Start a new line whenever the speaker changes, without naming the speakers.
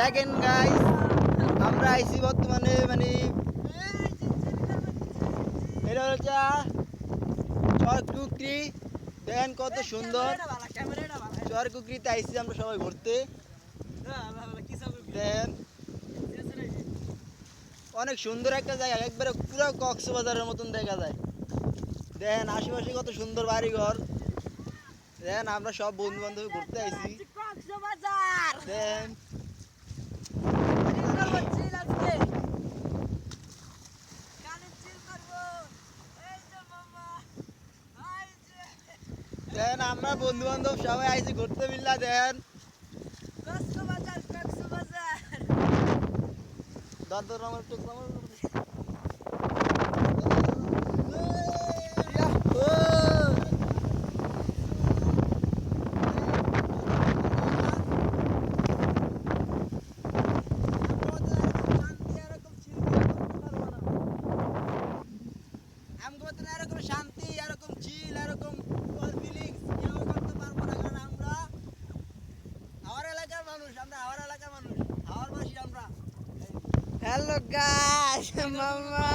দেখেন গাইস আমরা আইছি বর্তমানে মানে এটা হচ্ছে চরকুকরি। দেখেন কত সুন্দর। চরকুকরিতে আইছি আমরা সবাই ঘুরতে। দেখেন। অনেক সুন্দর একটা জায়গা, একবারে পুরো কক্সবাজারের মতন দেখা যায়। দেখেন আশেপাশে কত সুন্দর বাড়িঘর। দেখেন আমরা সব বন্ধু বান্ধব ঘুরতে আইছি। দেখেন আমরা বন্ধু বান্ধব সবাই আইছি ঘুরতে মিল্লা দেখেন
কক্সবাজার কক্সবাজার
দর দর আমার একটু আমার এরকম শান্তি আমার এলাকার মানুষ আমরা আমার এলাকার মানুষ আমার বাসী আমরা।
হ্যালো গাইস মামা।